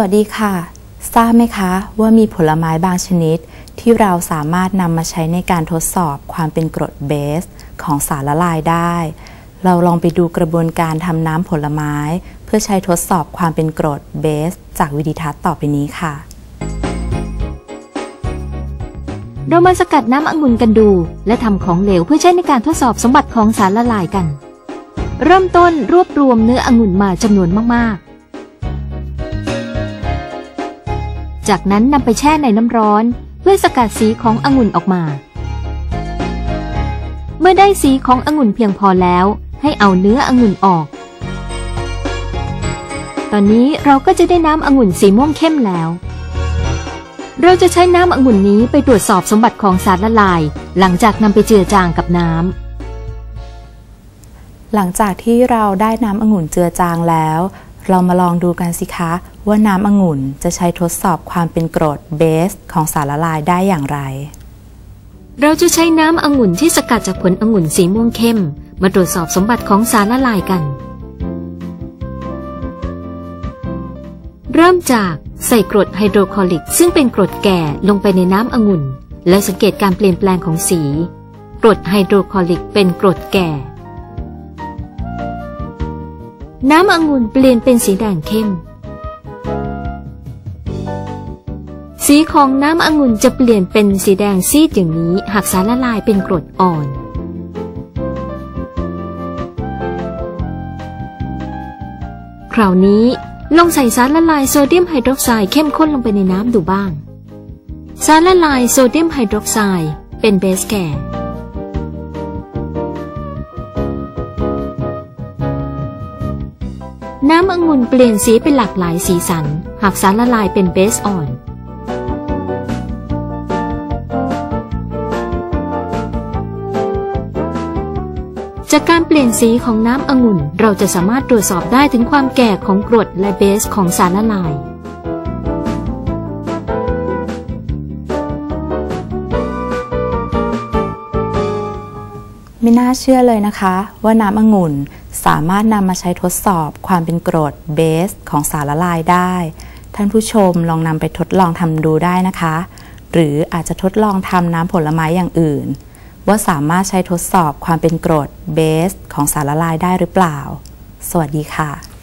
วัสดีค่ะ ทราบไหมคะว่ามีผลไม้บางชนิด ที่เราสามารถนำมาใช้ในการทดสอบความเป็นกรดเบส ของสารละลายได้ เราลองไปดูกระบวนการทำน้ำผลไม้ เพื่อใช้ทดสอบความเป็นกรดเบส จากวิดีทัศน์ต่อไปนี้ค่ะ เรามาสกัดน้ำองุ่นกันดู และทำของเหลวเพื่อใช้ในการทดสอบสมบัติของสารละลายกัน เริ่มต้นรวบรวมเนื้อองุ่นมาจำนวนมาก จากนั้นนำไปแช่ในน้ำร้อน เพื่อสกัดสีขององุ่นออกมา เมื่อได้สีขององุ่นเพียงพอแล้ว ให้เอาเนื้อองุ่นออก ตอนนี้เราก็จะได้น้ำองุ่นสีม่วงเข้มแล้ว เราจะใช้น้ำองุ่นนี้ไปตรวจสอบสมบัติของสารละลาย หลังจากนำไปเจือจางกับน้ำหลังจากที่เราได้น้ำองุ่นเจือจางแล้ว เรามาลองดูกันสิคะว่าน้ำองุ่นจะใช้ทดสอบความเป็นกรดเบสของสารละลายได้อย่างไร เราจะใช้น้ำองุ่นที่สกัดจากผลองุ่นสีม่วงเข้ม มาตรวจสอบสมบัติของสารละลายกัน เริ่มจากใส่กรดไฮโดรคลอริก ซึ่งเป็นกรดแก่ลงไปในน้ำองุ่น และสังเกตการเปลี่ยนแปลงของสี กรดไฮโดรคลอริกเป็นกรดแก่ น้ำองุ่นเปลี่ยนเป็นสีแดงเข้ม สีของน้ำองุ่นจะเปลี่ยนเป็นสีแดงซีดอย่างนี้หากสารละลายเป็นกรดอ่อนคราวนี้ลองใส่สารละลายโซเดียมไฮดรอกไซด์เข้มข้นลงไปในน้ำดูบ้าง สารละลายโซเดียมไฮดรอกไซด์เป็นเบสแก่ น้ำองุ่นเปลี่ยนสีเป็นหลากหลายสีสัน หากสารละลายเป็นเบสอ่อน จากการเปลี่ยนสีของน้ำองุ่นเราจะสามารถตรวจสอบได้ถึงความแก่ของกรดและเบสของสารละลายไม่น่าเชื่อเลยนะคะ ว่าน้ำองุ่น สามารถนำมาใช้ทดสอบความเป็นกรดเบสของสารละลายได้ ท่านผู้ชมลองนำไปทดลองทำดูได้นะคะ หรืออาจจะทดลองทำน้ำผลไม้อย่างอื่น ว่าสามารถใช้ทดสอบความเป็นกรดเบสของสารละลายได้หรือเปล่า สวัสดีค่ะ